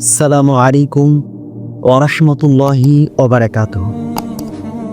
সালামু আলাইকুম ওরহমতুল্লাহি ওবারাকাত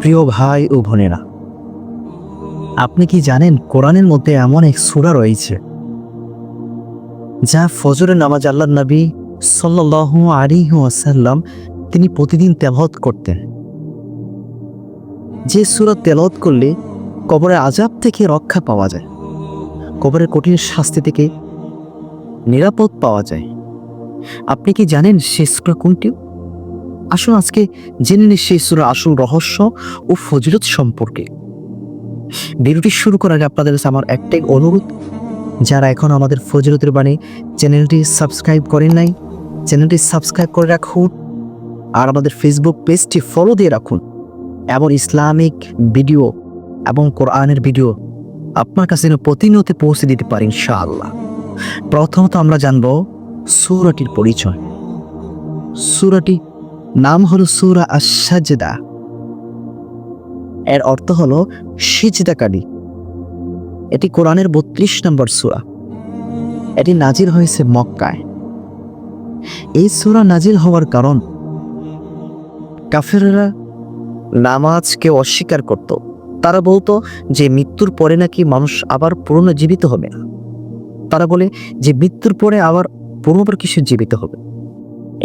প্রিয় ভাই ও বোনেরা, আপনি কি জানেন কোরআনের মধ্যে এমন এক সূরা রয়েছে, যা ফজরের নামাজ আল্লাহ নবী সাল্লাল্লাহু আলাইহি ওয়াসাল্লাম তিনি প্রতিদিন তেলাওয়াত করতেন। যে সূরা তেলাওয়াত করলে কবরের আজাব থেকে রক্ষা পাওয়া যায়, কবরের কঠিন শাস্তি থেকে নিরাপদ পাওয়া যায়। আপনি কি জানেন সেই সূরা কোনটি? আসুন আজকে জেনে নিই সেই সূরা আসল রহস্য ও ফজিলত সম্পর্কে। ভিডিওটি শুরু করার আগে আপনাদের কাছে আমার একটাই অনুরোধ, যারা এখন আমাদের ফজিলতের বাণী চ্যানেলটি সাবস্ক্রাইব করেন নাই, চ্যানেলটি সাবস্ক্রাইব করে রাখুন আর আমাদের ফেসবুক পেজটি ফলো দিয়ে রাখুন। এমন ইসলামিক ভিডিও এবং কোরআনের ভিডিও আপনার কাছে প্রতিনিয়ত পৌঁছে দিতে পারি ইনশাআল্লাহ। প্রথমত আমরা জানব সুরাটির পরিচয়। সুরাটি নাম হলো সুরা আসাজদা এর অর্থ হলো সিজদাকারী। এটি কোরআনের বত্রিশ নম্বর সুরা। এটি নাজির হয়েছে মক্কায়। এই সুরা নাজিল হওয়ার কারণ, কাফেররা নামাজকে অস্বীকার করত। তারা বলতো যে মৃত্যুর পরে নাকি মানুষ আবার পুনর্জীবিত হবে। না তারা বলে যে মৃত্যুর পরে আবার পুনর্বার কিছু জীবিত হবে?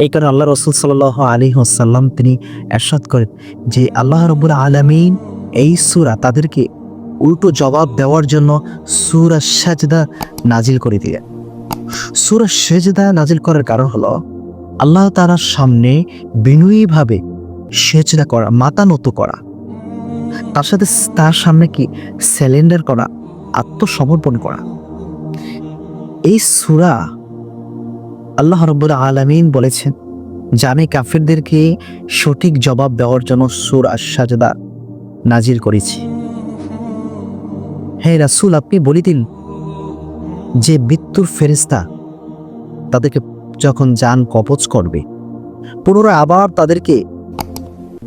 এই কারণে আল্লাহ রসুল সাল আলী হাসাল্লাম তিনি এরশাদ করেন যে আল্লাহ রবুল আলমিন এই সুরা তাদেরকে উল্টো জবাব দেওয়ার জন্য সুরা সাজদা নাজিল করে দিয়ে সুরা সেজদা নাজিল করার কারণ হলো আল্লাহ তারার সামনে বিনয়ীভাবে সেজদা করা, মাথা নত করা, তার সাথে তার সামনে কি স্যালেন্ডার করা, আত্মসমর্পণ করা। এই সুরা আল্লাহ রব্বুল আলমিন বলেছেন আমি কাফিরদেরকে সঠিক জবাব দেওয়ার জন্য সুর আশাজদা নাজির করেছি। হে রাসুল, আপনি বলি দিন যে মৃত্যুর ফেরিস্তা তাদেরকে যখন যান কবচ করবে, পুনরায় আবার তাদেরকে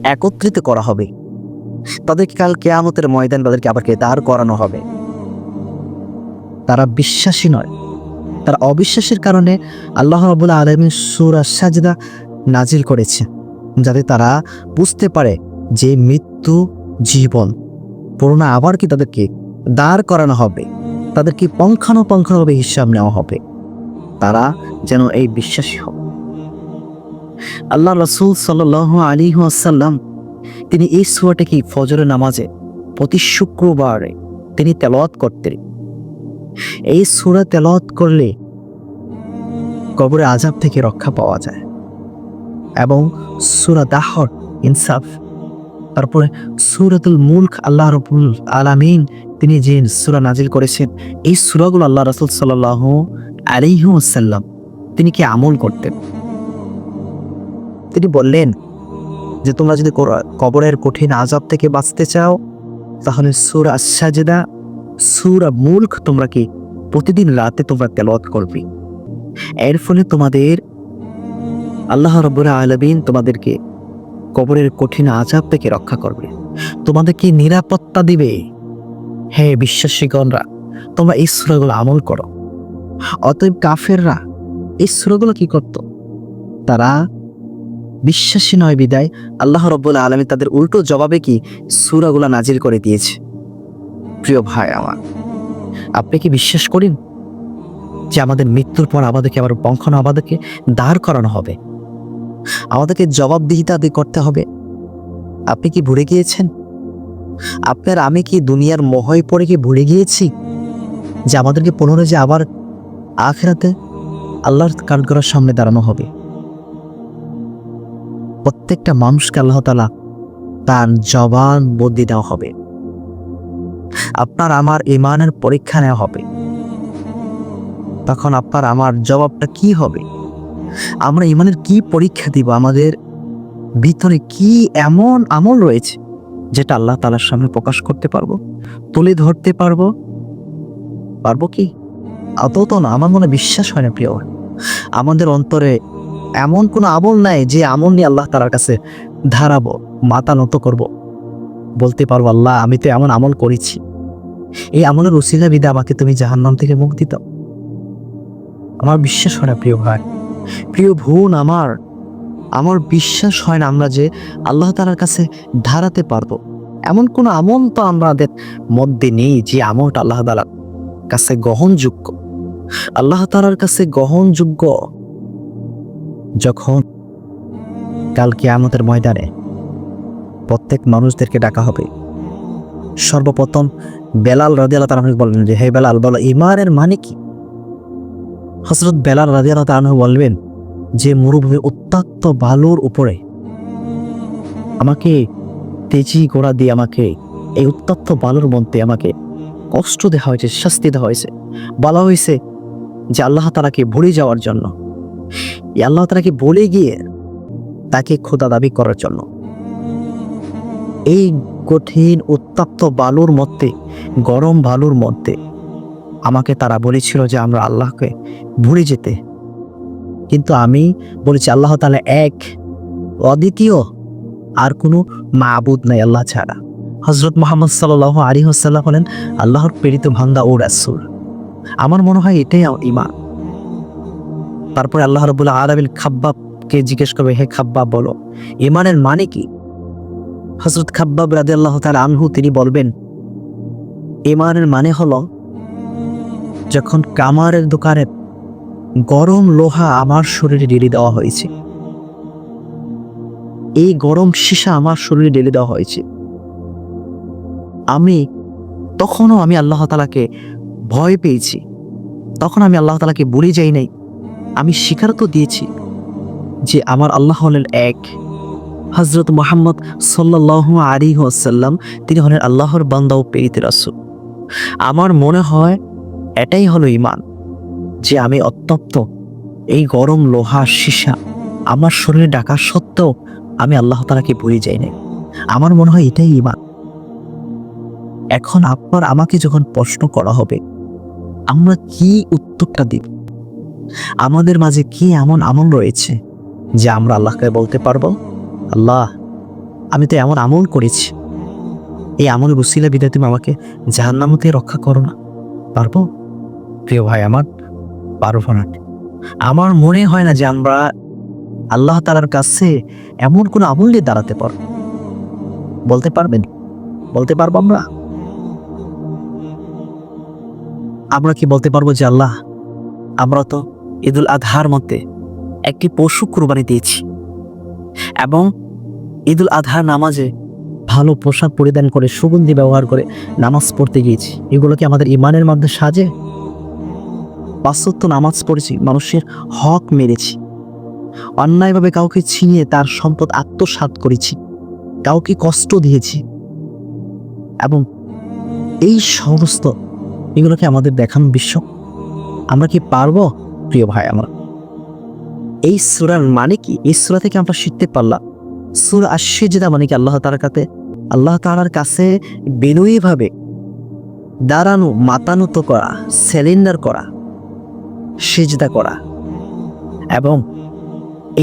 একত্রিত করা হবে। তাদেরকে কাল কেয়ামতের ময়দান তাদেরকে আবার দাঁড় করানো হবে। তারা বিশ্বাসী নয়। তার অবিশ্বাসের কারণে আল্লাহ রবুল্লা আলমী সুরা সাজদা নাজিল করেছে, যাতে তারা বুঝতে পারে যে মৃত্যু জীবন। পুরোনো আবার কি তাদেরকে দাঁড় করানো হবে? তাদেরকে পঙ্খানুপঙ্খানুভাবে হিসাব নেওয়া হবে। তারা যেন এই বিশ্বাসী হবে আল্লাহ রসুল সাল আলী আসাল্লাম তিনি এই সুয়াটাকে ফজরের নামাজে প্রতি শুক্রবারে তিনি তেলাওয়াত করতেন। এই সুরা তেলাওয়াত করলে কবরে আজাব থেকে রক্ষা পাওয়া যায় এবং সুরা দাহর, ইনসাফ, তারপরে সুরাতুল মুলক আল্লাহ রবুল আলামিন তিনি যে সুরা নাজিল করেছেন, এই সুরাগুলো আল্লাহ রসুল সাল্লাহ আলিহাসাল্লাম তিনি কি আমল করতেন? তিনি বললেন যে তোমরা যদি কবরের কঠিন আজাব থেকে বাঁচতে চাও, তাহলে সুরা সাজেদা সুরা মুলক তোমরা কি প্রতিদিন রাতে তোমরা তেলাওয়াত করবে? এর ফলে তোমাদের আল্লাহ রব্বুর আলবিন তোমাদেরকে কবরের কঠিন আজাব থেকে রক্ষা করবে। তোমাদেরকে নিরাপত্তা দিবে। হে বিশ্বাসীগণরা, তোমরা এই সুরাগুলো আমল করো। অতএব কাফেররা এই সুরাগুলো কি করত? তারা বিশ্বাসী নয় বিদায়, আল্লাহ রব্বুল আলমী তাদের উল্টো জবাবে কি সুরাগুলা নাজির করে দিয়েছে। প্রিয় ভাই আমার। আপনি কি বিশ্বাস করেন যে আমাদের মৃত্যুর পর আমাদেরকে, আবার বংশন আমাদেরকে দাঁড় করানো হবে? আমাদেরকে জবাবদিহিতা আদি করতে হবে। আপনি কি ভুলে গিয়েছেন? আপনার আমি কি দুনিয়ার মহয় পড়ে কি ভুলে গিয়েছি? যে আমাদেরকে পুনরায় যে আবার আখেরাতে আল্লাহর কাঠগড়ার সামনে দাঁড়ানো হবে। প্রত্যেকটা মানুষকে আল্লাহ তালা তার জবান বদলি দেওয়া হবে। আপনার আমার ইমানের পরীক্ষা নেওয়া হবে। তখন আপনার আমার জবাবটা কি হবে? আমরা ইমানের কি পরীক্ষা দিব? আমাদের ভিতরে কি এমন আমল রয়েছে যেটা আল্লাহ তালার সামনে প্রকাশ করতে পারব, তুলে ধরতে পারব? পারব কি? অত তো না, আমার মনে বিশ্বাস হয় না, প্রিয় আমাদের অন্তরে এমন কোনো আমল নাই যে আমল নিয়ে আল্লাহ তালার কাছে ধারাবো, মাথা নত করব। বলতে পারব আল্লাহ, আমি তো এমন আমল করেছি। এই আমলের উসিলা বিদা আমাকে তুমি জাহান্নাম থেকে মুক্তি দাও। আমার বিশ্বাস হয় না, প্রিয় ভাই। প্রিয় বোন আমার আমার বিশ্বাস হয় না আমরা যে আল্লাহ তালার কাছে ধারাতে পারব। এমন কোনো আমল তো আমাদের মধ্যে নেই যে আমলটা আল্লাহ তালার কাছে গ্রহণযোগ্য। আল্লাহ তালার কাছে গ্রহণযোগ্য যখন কালকে আমাদের ময়দানে প্রত্যেক মানুষদেরকে ডাকা হবে। সর্বপ্রথম বেলাল রাজি আল্লাহ তালাহ বললেন যে, হে বেলাল, বলো ইমানের মানে কি? হজরত বেলাল রাজি আল্লাহ তালাহ বলবেন যে, মরুভূমি উত্তাক্ত বালুর উপরে। আমাকে তেজি গোড়া দিয়ে আমাকে, এই উত্তপ্ত বালুর মধ্যে আমাকে কষ্ট দেওয়া হয়েছে, শাস্তি দেওয়া হয়েছে। বলা হয়েছে যে, আল্লাহ তালাকে ভুলে যাওয়ার জন্য। এই আল্লাহ তালাকে বলে গিয়ে তাকে খোদা দাবি করার জন্য। এই কঠিন, উত্তপ্ত বালুর মধ্যে, গরম বালুর মধ্যে। আমাকে তারা বলেছিল যে আমরা আল্লাহকে ভুলে যেতে। কিন্তু আমি বলেছি, আল্লাহ তালা এক, অদ্বিতীয়, আর কোনো মাবুদ নাই আল্লাহ ছাড়া। হজরত মোহাম্মদ সাল্লাহ আলী হাসাল্লাহ হলেন আল্লাহর প্রেরিত ভান্দা ও রাসুল। আমার মনে হয় এটাই ইমান তারপরে আল্লাহ রবুল্লাহ আরবিল খাব্বাবকে জিজ্ঞেস করবে, হে খাব্বাব বলো ইমানের মানে কি? হজরত খাব্বাব রাদে আল্লাহ তার আনহু তিনি বলবেন ইমানের মানে হলো, যখন কামারের দোকানে গরম লোহা আমার শরীরে ঢেলে দেওয়া হয়েছে, এই গরম সীসা আমার শরীরে ঢেলে দেওয়া হয়েছে, আমি তখনও আমি আল্লাহ তালাকে ভয় পেয়েছি, তখন আমি আল্লাহ তালাকে বলে যাই নাই, আমি স্বীকার তো দিয়েছি যে আমার আল্লাহ হলেন এক। হজরত মোহাম্মদ সাল্লাহ আলী ওসাল্লাম তিনি হলেন আল্লাহর বান্দা ও পেরিতে রাসুল। আমার মনে হয় এটাই হলো ইমান যে আমি অত্যপ্ত এই গরম লোহা সীসা আমার শরীরে ডাকা সত্ত্বেও আমি আল্লাহ তালাকে ভুলে যাই নাই। আমার মনে হয় এটাই ইমান এখন আপনার আমাকে যখন প্রশ্ন করা হবে, আমরা কি উত্তরটা দিব? আমাদের মাঝে কি এমন আমল রয়েছে, যে আমরা আল্লাহকে বলতে পারব? আল্লাহ, আমি তো এমন আমল করেছি। এই আমল বসিলা বিদায় তুমি আমাকে জাহান্নামতে রক্ষা করো না। পারব? প্রিয় ভাই, আমার পারব না। আমার মনে হয় না যে আমরা আল্লাহ তালার কাছে এমন কোনো আমল নিয়ে দাঁড়াতে পারব। বলতে পারবেন? বলতে পারব আমরা? আমরা কি বলতে পারব যে আল্লাহ, আমরা তো ঈদুল আজহার মধ্যে একটি পশু কুরবানি দিয়েছি। এবং ঈদুল আজহার নামাজে ভালো পোশাক পরিধান করে, সুগন্ধি ব্যবহার করে নামাজ পড়তে গিয়েছি। এগুলো কি আমাদের ইমানের মধ্যে সাজে বাস্তব নামাজ পড়েছি, মানুষের হক মেরেছি। অন্যায়ভাবে কাউকে ছিনিয়ে তার সম্পদ আত্মসাৎ করেছি, কাউকে কষ্ট দিয়েছি এবং এই সমস্ত এগুলোকে আমাদের দেখানো বিশ্ব। আমরা কি পারব, প্রিয় ভাই আমার? এই সুরার মানে কি? এই সুরা থেকে আমরা শিখতে পারলাম সুরা যেটা মানে কি আল্লাহ তালার কাছে? আল্লাহ তালার কাছে বিনয়ীভাবে দাঁড়ানো মাতানুত করা সিলিন্ডার করা, সেজদা করা এবং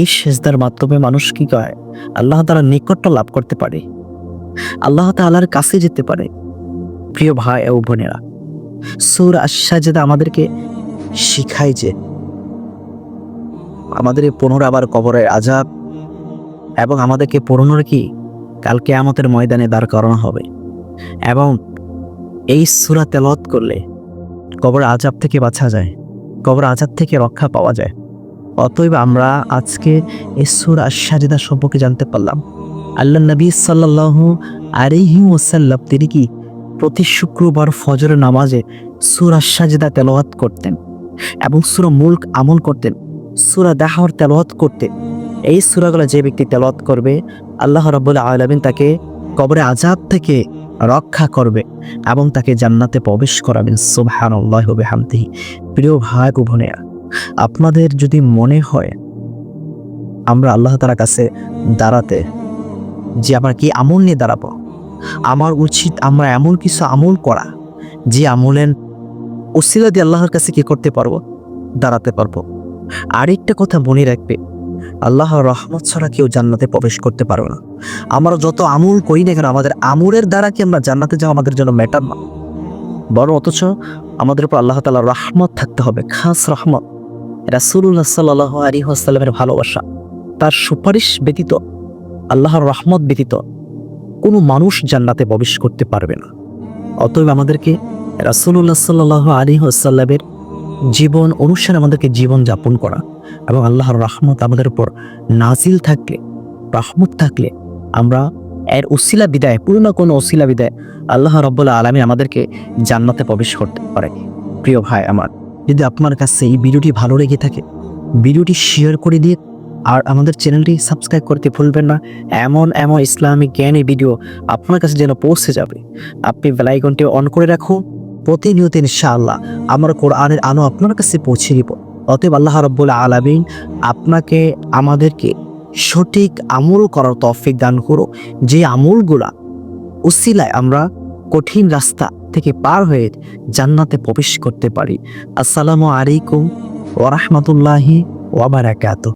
এই সেজদার মাধ্যমে মানুষ কি করে? আল্লাহ তালার নিকটটা লাভ করতে পারে। আল্লাহ তালার কাছে যেতে পারে। প্রিয় ভাই ও বোনেরা, সুর আশাজেদা আমাদেরকে শিখায় যে আমাদের এই পুনর আবার কবরের আজাব এবং আমাদেরকে পুরনোর কি? কালকে আমাদের ময়দানে দাঁড় করানো হবে। এবং এই সুরা তেলত করলে কবর আজাব থেকে বাঁচা যায়, কবর আজাব থেকে রক্ষা পাওয়া যায়। অতএব আমরা আজকে এই সুরা সাজিদা সম্পর্কে জানতে পারলাম। আল্লাহ নবী সাল্লাহ আলিহি ওসাল্লাম তিনি কি প্রতি শুক্রবার ফজরের নামাজে সুরা সাজিদা তেলাওয়াত করতেন এবং সুরা মুল্ক আমল করতেন, সুরা দাহর তেলাওয়াত করতেন? এই সুরাগুলো যে ব্যক্তি তেলাওয়াত করবে, আল্লাহ রাব্বুল আলামিন তাকে কবরে আজাদ থেকে রক্ষা করবে এবং তাকে জান্নাতে প্রবেশ করাবেন। সুবহানাল্লাহি ওয়া বিহামদিহি। প্রিয় ভাই বোনেরা, আপনাদের যদি মনে হয় আমরা আল্লাহ তাআলার কাছে দাঁড়াতে যে আমরা কি আমল নিয়ে দাঁড়াবো, আমার উচিত আমরা এমন কিছু আমল করা যে আমলের ওসিলা দিয়ে আল্লাহর কাছে কি করতে পারব, দাঁড়াতে পারব। আরেকটা কথা মনে রাখবে আল্লাহর রহমত ছাড়া কেউ জান্নাতে প্রবেশ করতে পারবে না। আমরা যত আমল করি না কেন, আমাদের আমলের দ্বারা কি আমরা জান্নাতে যাওয়া আমাদের জন্য ম্যাটার না? বড় অথচ আমাদের উপর আল্লাহ তালা রহমত থাকতে হবে, খাস রহমত। রাসুল্লাহ সাল্লাহ আলী আসাল্লামের ভালোবাসা, তার সুপারিশ ব্যতীত, আল্লাহর রহমত ব্যতীত কোনো মানুষ জান্নাতে প্রবেশ করতে পারবে না। অতএব আমাদেরকে রাসুল্লাহ সাল্লাহ আলী আসাল্লামের জীবন অনুসারে আমাদেরকে জীবন যাপন করা। এবং আল্লাহর রহমত আমাদের উপর নাজিল থাকলে, রহমত থাকলে আমরা এর ওসিলা বিদায়, পুরনো কোনো ওসিলা বিদায় আল্লাহ রব্বুল্লাহ আলমী আমাদেরকে জান্নাতে প্রবেশ করতে পারে। প্রিয় ভাই আমার, যদি আপনার কাছে এই ভিডিওটি ভালো লেগে থাকে, ভিডিওটি শেয়ার করে দিয়ে আর আমাদের চ্যানেলটি সাবস্ক্রাইব করতে ভুলবেন না। এমন এমন ইসলামিক জ্ঞানী ভিডিও আপনার কাছে যেন পৌঁছে যাবে, আপনি বেলাইকনটি অন করে রাখুন। প্রতিনিয়ত ইনশাআল্লাহ আমার কোরআনের আলো আপনার কাছে পৌঁছে দিব। অতএব আল্লাহ রব্বুল আলমিন আপনাকে আমাদেরকে সঠিক আমল করার তফিক দান করো যে আমলগুলা উসিলায় আমরা কঠিন রাস্তা থেকে পার হয়ে জান্নাতে প্রবেশ করতে পারি। আসসালামু আলাইকুম ওরহমতুল্লাহি ওয়াবারাকাতুহ